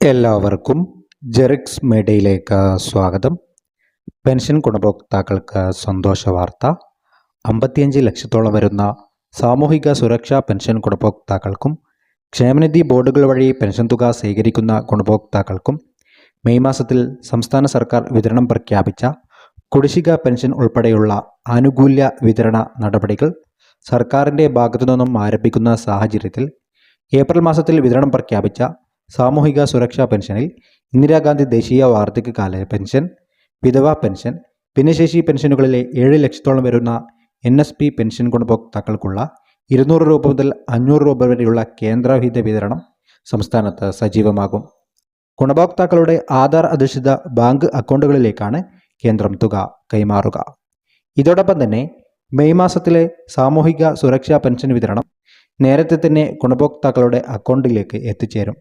എല്ലാവർക്കും ജെറിക്സ് മീഡിയയിലേക്ക് സ്വാഗതം. പെൻഷൻ ഗുണഭോക്താക്കൾക്ക് സന്തോഷ വാർത്ത. അമ്പത്തിയഞ്ച് ലക്ഷത്തോളം വരുന്ന സാമൂഹിക സുരക്ഷാ പെൻഷൻ ഗുണഭോക്താക്കൾക്കും ക്ഷേമനിധി ബോർഡുകൾ വഴി പെൻഷൻ തുക സ്വീകരിക്കുന്ന ഗുണഭോക്താക്കൾക്കും മെയ് മാസത്തിൽ സംസ്ഥാന സർക്കാർ വിതരണം പ്രഖ്യാപിച്ച കുടിശ്ശിക പെൻഷൻ ഉൾപ്പെടെയുള്ള ആനുകൂല്യ വിതരണ നടപടികൾ സർക്കാരിന്റെ ഭാഗത്തു നിന്നും ആരംഭിക്കുന്ന സാഹചര്യത്തിൽ ഏപ്രിൽ മാസത്തിൽ വിതരണം പ്രഖ്യാപിച്ച സാമൂഹിക സുരക്ഷാ പെൻഷനിൽ ഇന്ദിരാഗാന്ധി ദേശീയ വാർദ്ധക്യകാല പെൻഷൻ വിധവ പെൻഷൻ ഭിന്നശേഷി പെൻഷനുകളിലെ ഏഴ് ലക്ഷത്തോളം വരുന്ന എൻ എസ് പി പെൻഷൻ ഗുണഭോക്താക്കൾക്കുള്ള ഇരുന്നൂറ് രൂപ മുതൽ അഞ്ഞൂറ് രൂപ വരെയുള്ള കേന്ദ്രവിഹിത വിതരണം സംസ്ഥാനത്ത് സജീവമാകും. ഗുണഭോക്താക്കളുടെ ആധാർ അധിഷ്ഠിത ബാങ്ക് അക്കൗണ്ടുകളിലേക്കാണ് കേന്ദ്രം തുക കൈമാറുക. ഇതോടൊപ്പം തന്നെ മെയ് മാസത്തിലെ സാമൂഹിക സുരക്ഷാ പെൻഷൻ വിതരണം നേരത്തെ തന്നെ ഗുണഭോക്താക്കളുടെ അക്കൗണ്ടിലേക്ക് എത്തിച്ചേരും.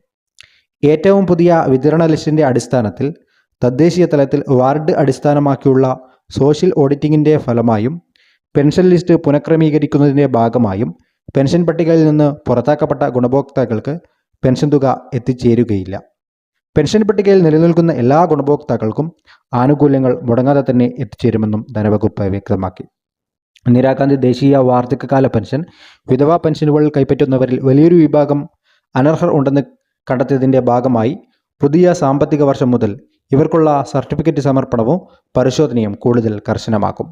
ഏറ്റവും പുതിയ വിതരണ ലിസ്റ്റിന്റെ അടിസ്ഥാനത്തിൽ തദ്ദേശീയ തലത്തിൽ വാർഡ് അടിസ്ഥാനമാക്കിയുള്ള സോഷ്യൽ ഓഡിറ്റിങ്ങിന്റെ ഫലമായും പെൻഷൻ ലിസ്റ്റ് പുനഃക്രമീകരിക്കുന്നതിന്റെ ഭാഗമായും പെൻഷൻ പട്ടികയിൽ നിന്ന് പുറത്താക്കപ്പെട്ട ഗുണഭോക്താക്കൾക്ക് പെൻഷൻ തുക എത്തിച്ചേരുകയില്ല. പെൻഷൻ പട്ടികയിൽ നിലനിൽക്കുന്ന എല്ലാ ഗുണഭോക്താക്കൾക്കും ആനുകൂല്യങ്ങൾ മുടങ്ങാതെ തന്നെ എത്തിച്ചേരുമെന്നും ധനവകുപ്പ് വ്യക്തമാക്കി. ഇന്ദിരാഗാന്ധി ദേശീയ വാർദ്ധക്യകാല പെൻഷൻ വിധവാ പെൻഷനുകൾ കൈപ്പറ്റുന്നവരിൽ വലിയൊരു വിഭാഗം അനർഹർ ഉണ്ടെന്ന് കണ്ടെത്തിയതിന്റെ ഭാഗമായി പുതിയ സാമ്പത്തിക വർഷം മുതൽ ഇവർക്കുള്ള സർട്ടിഫിക്കറ്റ് സമർപ്പണവും പരിശോധനയും കൂടുതൽ കർശനമാക്കും.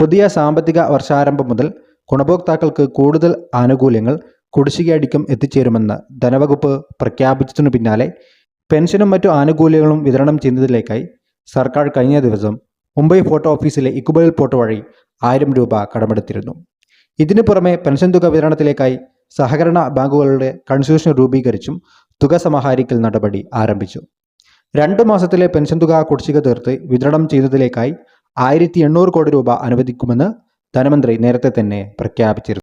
പുതിയ സാമ്പത്തിക വർഷാരംഭം മുതൽ ഗുണഭോക്താക്കൾക്ക് കൂടുതൽ ആനുകൂല്യങ്ങൾ കുടിശ്ശികയടിക്കും എത്തിച്ചേരുമെന്ന് ധനവകുപ്പ് പ്രഖ്യാപിച്ചതിനു പിന്നാലെ പെൻഷനും മറ്റു ആനുകൂല്യങ്ങളും വിതരണം ചെയ്യുന്നതിലേക്കായി സർക്കാർ കഴിഞ്ഞ ദിവസം മുംബൈ ഫോട്ടോ ഓഫീസിലെ ഇക്കുബൈൽ പോർട്ട് വഴി ആയിരം രൂപ കടമെടുത്തിരുന്നു. ഇതിനു പുറമെ പെൻഷൻ തുക വിതരണത്തിലേക്കായി സഹകരണ ബാങ്കുകളുടെ കൺസ്യൂഷൻ രൂപീകരിച്ചും തുക സമാഹരിക്കൽ നടപടി ആരംഭിച്ചു. രണ്ടു മാസത്തിലെ പെൻഷൻ തുക കുടിശ്ശിക തീർത്ത് വിതരണം ചെയ്തതിലേക്കായി ആയിരത്തി എണ്ണൂറ് കോടി രൂപ അനുവദിക്കുമെന്ന് ധനമന്ത്രി നേരത്തെ തന്നെ പ്രഖ്യാപിച്ചിരുന്നു.